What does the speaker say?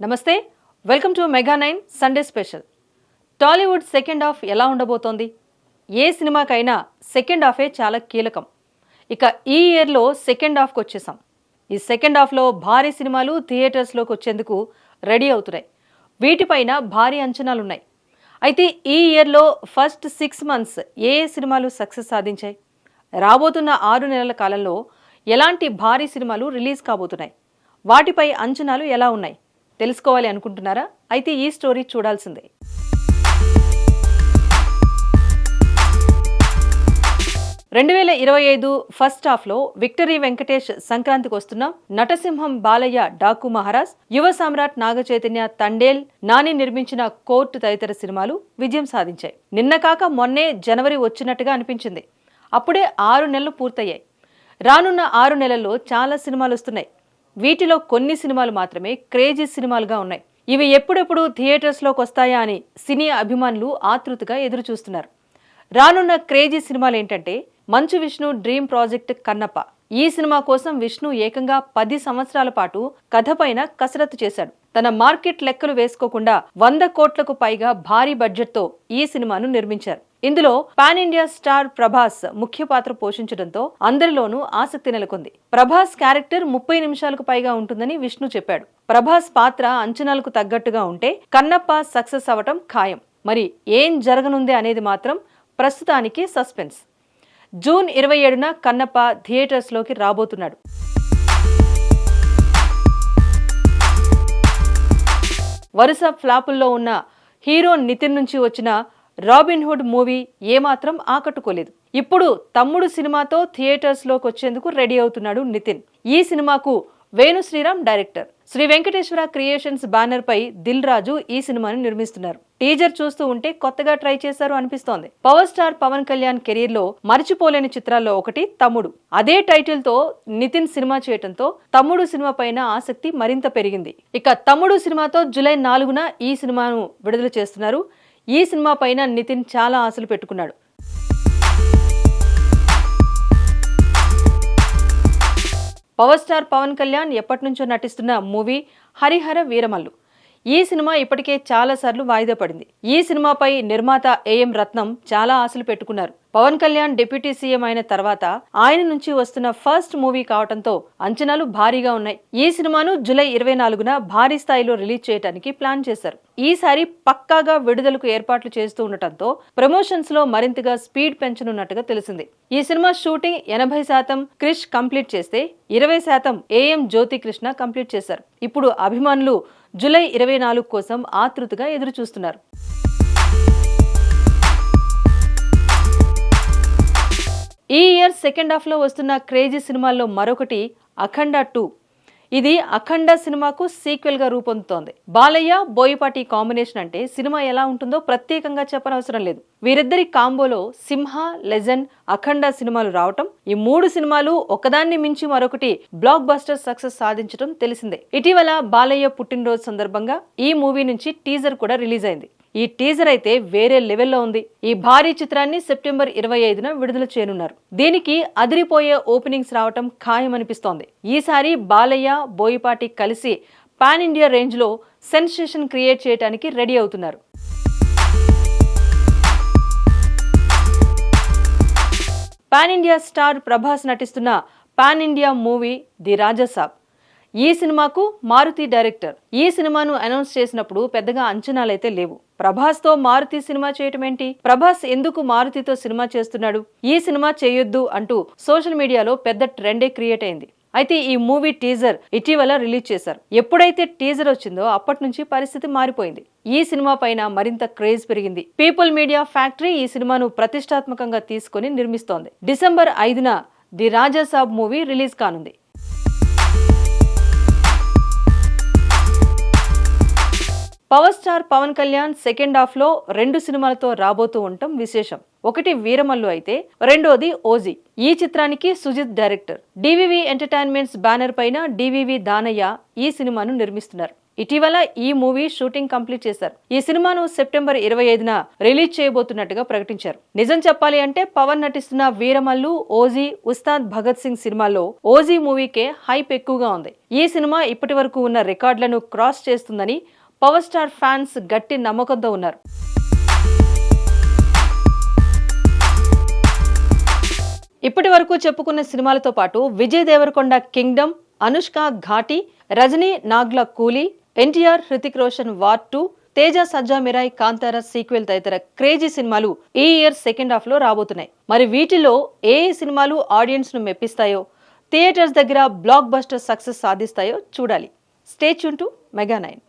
నమస్తే welcome to mega nine Sunday special. Tollywood second half ఎలా ఉండబోతోంది? ఏ సినిమాకైనా సెకండ్ హాఫే చాలా కీలకం. ఇక ఈ ఇయర్లో సెకండ్ హాఫ్కి వచ్చేసాం. ఈ సెకండ్ హాఫ్లో భారీ సినిమాలు థియేటర్స్లోకి వచ్చేందుకు రెడీ అవుతున్నాయి. వీటిపైన భారీ అంచనాలున్నాయి. అయితే ఈ ఇయర్లో ఫస్ట్ సిక్స్ మంత్స్ ఏ ఏ సినిమాలు సక్సెస్ సాధించాయి? రాబోతున్న ఆరు నెలల కాలంలో ఎలాంటి భారీ సినిమాలు రిలీజ్ కాబోతున్నాయి? వాటిపై అంచనాలు ఎలా ఉన్నాయి? తెలుసుకోవాలి అనుకుంటున్నారా? అయితే ఈ స్టోరీ చూడాల్సిందే. రెండు వేల ఇరవై ఐదు ఫస్ట్ హాఫ్లో విక్టరీ వెంకటేష్ సంక్రాంతికి వస్తున్న నటసింహం బాలయ్య డాకు మహారాజ్ యువ సామ్రాట్ నాగ చైతన్య తండేల్ నాని నిర్మించిన కోర్టు తదితర సినిమాలు విజయం సాధించాయి. నిన్న కాక మొన్నే జనవరి వచ్చినట్టుగా అనిపించింది. అప్పుడే ఆరు నెలలు పూర్తయ్యాయి. రానున్న ఆరు నెలల్లో చాలా సినిమాలు వస్తున్నాయి. వీటిలో కొన్ని సినిమాలు మాత్రమే క్రేజీ సినిమాలుగా ఉన్నాయి. ఇవి ఎప్పుడెప్పుడు థియేటర్స్లోకి వస్తాయా అని సినీ అభిమానులు ఆతృతగా ఎదురుచూస్తున్నారు. రానున్న క్రేజీ సినిమాలు ఏంటంటే మంచు విష్ణు డ్రీమ్ ప్రాజెక్ట్ కన్నప్ప. ఈ సినిమా కోసం విష్ణు ఏకంగా పది సంవత్సరాల పాటు కథపైన కసరత్తు చేశాడు. తన మార్కెట్ లెక్కలు వేసుకోకుండా వంద కోట్లకు పైగా భారీ బడ్జెట్తో ఈ సినిమాను నిర్మించారు. ఇందులో పాన్ ఇండియా స్టార్ ప్రభాస్ ముఖ్య పాత్ర పోషించడంతో అందరిలోనూ ఆసక్తి నెలకొంది. ప్రభాస్ క్యారెక్టర్ ముప్పై నిమిషాలకు పైగా ఉంటుందని విష్ణు చెప్పాడు. ప్రభాస్ పాత్ర అంచనాలకు తగ్గట్టుగా ఉంటే కన్నప్ప సక్సెస్ అవటం ఖాయం. మరి ఏం జరగనుంది అనేది మాత్రం ప్రస్తుతానికి సస్పెన్స్. జూన్ ఇరవై ఏడున కన్నప్ప థియేటర్స్లోకి రాబోతున్నాడు. వరుస ఫ్లాపుల్లో ఉన్న హీరో నితిన్ నుంచి వచ్చిన రాబిన్ హుడ్ మూవీ ఏమాత్రం ఆకట్టుకోలేదు. ఇప్పుడు తమ్ముడు సినిమాతో థియేటర్స్లోకి వచ్చేందుకు రెడీ అవుతున్నాడు నితిన్. ఈ సినిమాకు Venu Sriram director. Sri Venkateswara creations banner పై దిల్ రాజు ఈ సినిమాను నిర్మిస్తున్నారు. టీజర్ చూస్తూ ఉంటే కొత్తగా ట్రై చేశారు అనిపిస్తోంది. పవర్ స్టార్ పవన్ కళ్యాణ్ కెరీర్లో మరిచిపోలేని చిత్రాల్లో ఒకటి తమ్ముడు. అదే టైటిల్తో నితిన్ సినిమా చేయటంతో తమ్ముడు సినిమా పైన ఆసక్తి మరింత పెరిగింది. ఇక తమ్ముడు సినిమాతో జూలై నాలుగున ఈ సినిమాను విడుదల చేస్తున్నారు ఈ సినిమా పైన నితిన్ చాలా ఆశలు పెట్టుకున్నాడు. పవర్ స్టార్ పవన్ కళ్యాణ్ ఎప్పటి నుంచో నటిస్తున్న మూవీ హరిహర వీరమల్లు. ఈ సినిమా ఇప్పటికే చాలా సార్లు వాయిదా పడింది. ఈ సినిమాపై నిర్మాత ఏఎం రత్నం చాలా ఆశలు పెట్టుకున్నారు. పవన్ కళ్యాణ్ డిప్యూటీ సీఎం అయిన తర్వాత ఆయన నుంచి వస్తున్న ఫస్ట్ మూవీ కావడంతో అంచనాలు భారీగా ఉన్నాయి. ఈ సినిమాను జూలై ఇరవై నాలుగున భారీ స్థాయిలో రిలీజ్ చేయడానికి ప్లాన్ చేశారు. ఈసారి పక్కాగా విడుదలకు ఏర్పాట్లు చేస్తూ ఉండటంతో ప్రమోషన్స్లో మరింతగా స్పీడ్ పెంచనున్నట్టుగా తెలిసింది. ఈ సినిమా షూటింగ్ ఎనభై శాతం క్రిష్ కంప్లీట్ చేస్తే ఇరవై శాతం ఏఎం జ్యోతి కృష్ణ కంప్లీట్ చేశారు. ఇప్పుడు అభిమానులు జూలై ఇరవై నాలుగు కోసం ఆతృతగా ఎదురు ఈ ఇయర్ సెకండ్ హాఫ్లో వస్తున్న క్రేజీ సినిమాల్లో మరొకటి అఖండ టూ. ఇది అఖండ సినిమాకు సీక్వెల్గా రూపొందుతోంది. బాలయ్య బోయపాటి కాంబినేషన్ అంటే సినిమా ఎలా ఉంటుందో ప్రత్యేకంగా చెప్పనవసరం లేదు. వీరిద్దరి కాంబోలో సింహ లెజెండ్ అఖండ సినిమాలు రావటం ఈ మూడు సినిమాలు ఒకదాన్ని మించి మరొకటి బ్లాక్ బస్టర్ సక్సెస్ సాధించడం తెలిసిందే. ఇటీవల బాలయ్య పుట్టినరోజు సందర్భంగా ఈ మూవీ నుంచి టీజర్ కూడా రిలీజ్ అయింది. ఈ టీజర్ అయితే వేరే లెవెల్లో ఉంది. ఈ భారీ చిత్రాన్ని సెప్టెంబర్ ఇరవై ఐదున విడుదల చేయనున్నారు. దీనికి అదిరిపోయే ఓపెనింగ్స్ రావటం ఖాయమనిపిస్తోంది. ఈసారి బాలయ్య బోయిపాటి కలిసి పాన్ ఇండియా రేంజ్లో సెన్సేషన్ క్రియేట్ చేయడానికి రెడీ అవుతున్నారు. పాన్ ఇండియా స్టార్ ప్రభాస్ నటిస్తున్న pan India movie the Rajasaab ఈ సినిమాకు మారుతి డైరెక్టర్. ఈ సినిమాను అనౌన్స్ చేసినప్పుడు పెద్దగా అంచనాలైతే లేవు. ప్రభాస్తో మారుతి సినిమా చేయటం ఏంటి ప్రభాస్ ఎందుకు మారుతితో సినిమా చేస్తున్నాడు? ఈ సినిమా చేయొద్దు అంటూ సోషల్ మీడియాలో పెద్ద ట్రెండే క్రియేట్ అయింది. అయితే ఈ మూవీ టీజర్ ఇటీవల రిలీజ్ చేశారు. ఎప్పుడైతే టీజర్ వచ్చిందో అప్పటి నుంచి పరిస్థితి మారిపోయింది. ఈ సినిమా పైన మరింత క్రేజ్ పెరిగింది. పీపుల్ మీడియా ఫ్యాక్టరీ ఈ సినిమాను ప్రతిష్టాత్మకంగా తీసుకొని నిర్మిస్తోంది. డిసెంబర్ ఐదున ది రాజాసాబ్ మూవీ రిలీజ్ కానుంది. Power star Pawan Kalyan second హాఫ్లో రెండు సినిమాలతో రాబోతూ ఉండటం విశేషం. ఒకటి వీరమల్లు అయితే రెండోది ఓజీ. ఈ చిత్రానికి Sujeeth director. D V V entertainments banner పైన డివివి దానయ్య ఈ సినిమాను నిర్మిస్తున్నారు. ఇటీవల ఈ మూవీ షూటింగ్ కంప్లీట్ చేశారు. ఈ సినిమాను సెప్టెంబర్ ఇరవై ఐదున రిలీజ్ చేయబోతున్నట్టుగా ప్రకటించారు. నిజం చెప్పాలి అంటే పవన్ నటిస్తున్న వీరమల్లు ఓజీ ఉస్తాద్ భగత్ సింగ్ సినిమాలో ఓజీ మూవీకే హైప్ ఎక్కువగా ఉంది. ఈ సినిమా ఇప్పటి వరకు ఉన్న రికార్డులను క్రాస్ చేస్తుందని పవర్ స్టార్ ఫ్యాన్స్ గట్టి నమ్మకంతో ఉన్నారు. ఇప్పటి వరకు చెప్పుకున్న సినిమాలతో పాటు Vijay Deverakonda Kingdom Anushka Ghaati Rajini నాగ్ల Coolie NTR Hrithik Roshan War two Teja Sajja Mirai Kantara sequel తదితర క్రేజీ సినిమాలు ఈ ఇయర్ సెకండ్ హాఫ్లో రాబోతున్నాయి. మరి వీటిలో ఏ సినిమాలు ఆడియన్స్ను మెప్పిస్తాయో థియేటర్స్ దగ్గర బ్లాక్ బస్టర్ సక్సెస్ సాధిస్తాయో చూడాలి. Stay tuned to mega nine.